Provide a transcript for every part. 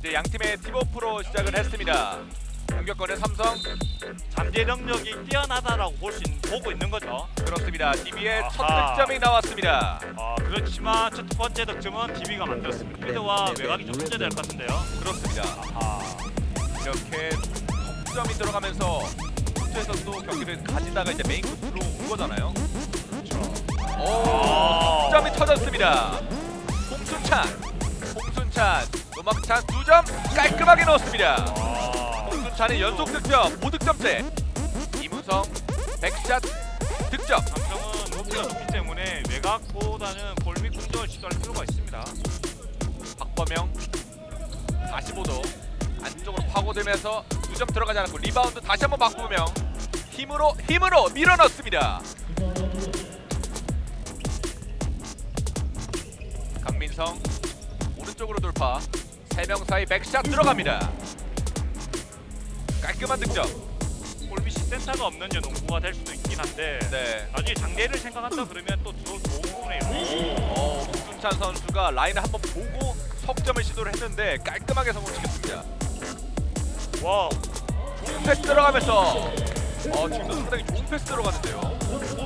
이제 양 팀의 팀워프로 시작을 했습니다. 공격권의 삼성 잠재 능력이 뛰어나다라고 볼수 보고 있는 거죠. 그렇습니다. DB의 첫 아하. 득점이 나왔습니다. 아 그렇지만 첫 번째 득점은 DB가 만들었습니다. 미드와 외곽이 좀 문제될 것 같은데요. 그렇습니다. 아 이렇게 득점이 들어가면서 코트에서 또 경기를 가지다가 이제 메인 코트로 온 거잖아요. 오, 득점이 터졌습니다. 홍순찬, 홍순찬, 노막찬 두점 깔끔하게 넣었습니다. 아, 홍순찬의 연속 득점, 5득점째. 이문성, 백샷 득점. 삼성은 높이가 높기 때문에 외곽보다는 골밑 공격을 시도할 필요가 있습니다. 박범영 45도 안쪽으로 파고들면서 두점 들어가지 않았고 리바운드 다시 한번 박범영 힘으로 힘으로 밀어넣습니다. 강민성 오른쪽으로 돌파 세 명 사이 백샷 들어갑니다. 깔끔한 득점. 골밑이 센터가 없는 게 농구가 될 수도 있긴 한데 네. 나중에 장래를 생각한다 그러면 또 조- 좋은 부분이에요. 어, 홍순찬 선수가 라인을 한번 보고 석점을 시도를 했는데 깔끔하게 성공시켰습니다. 와 좋은 패스 들어가면서 어 지금도 상당히 좋은 패스 들어가는데요.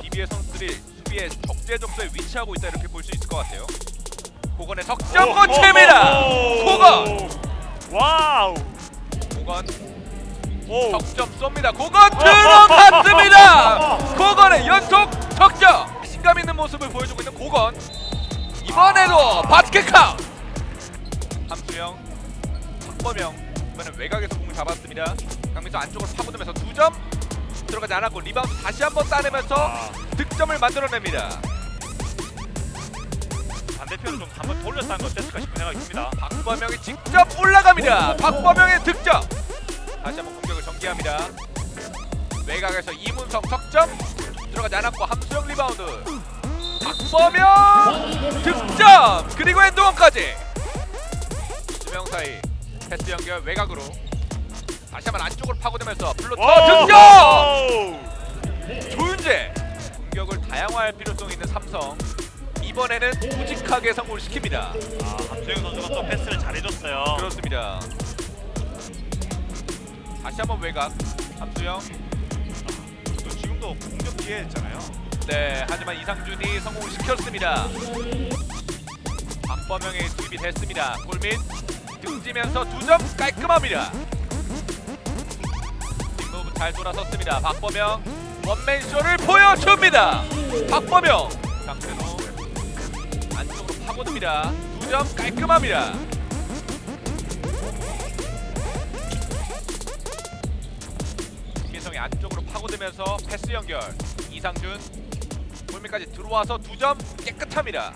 DB의 선수들이 수비의 적재 점수에 위치하고 있다 이렇게 볼 수 있을 것 같아요. 고건의 석점 고칩니다. 와우. 고건 오. 석점 쏩니다. 고건 들어갔습니다. 고건의 연속 석점. 신감 있는 모습을 보여주고 있는 고건. 이번에도 바스켓 카운트. 함수영, 박범영 이번엔 외곽에서 공을 잡았습니다. 강민수 안쪽으로 파고들면서 두 점 들어가지 않았고 리바운드 다시 한번 따내면서 아, 득점을 만들어냅니다. 반대편을 좀 한번 돌려서 하는 거 어땠을까 싶은 생각이 듭니다. 박범영이 직접 올라갑니다. 박범영의 득점. 다시 한번 공격을 전개합니다. 외곽에서 이문성 석점 들어가지 않았고 함수영 리바운드. 박범영 득점 그리고 엔드원까지. 두명 사이 패스 연결 외곽으로 다시 한번 안쪽으로 파고들면서 플루터 득점. 조윤재 공격을 다양화할 필요성이 있는 삼성 이번에는 우직하게 성공을 시킵니다. 아, 함수영 선수가 또 패스를 잘해줬어요. 그렇습니다. 다시 한번 외곽 함수영. 또 지금도 공격 기회였잖아요. 네, 하지만 이상준이 성공을 시켰습니다. 박범영의 투입이 됐습니다. 골밑 등지면서 두 점 깔끔합니다. 뒷무브 잘 돌아섰습니다. 박범영 원맨쇼를 보여줍니다. 박범영 안쪽으로 파고듭니다. 두 점 깔끔합니다. 김민성이 안쪽으로 파고들면서 패스 연결 이상준 골밑까지 들어와서 두 점 깨끗합니다.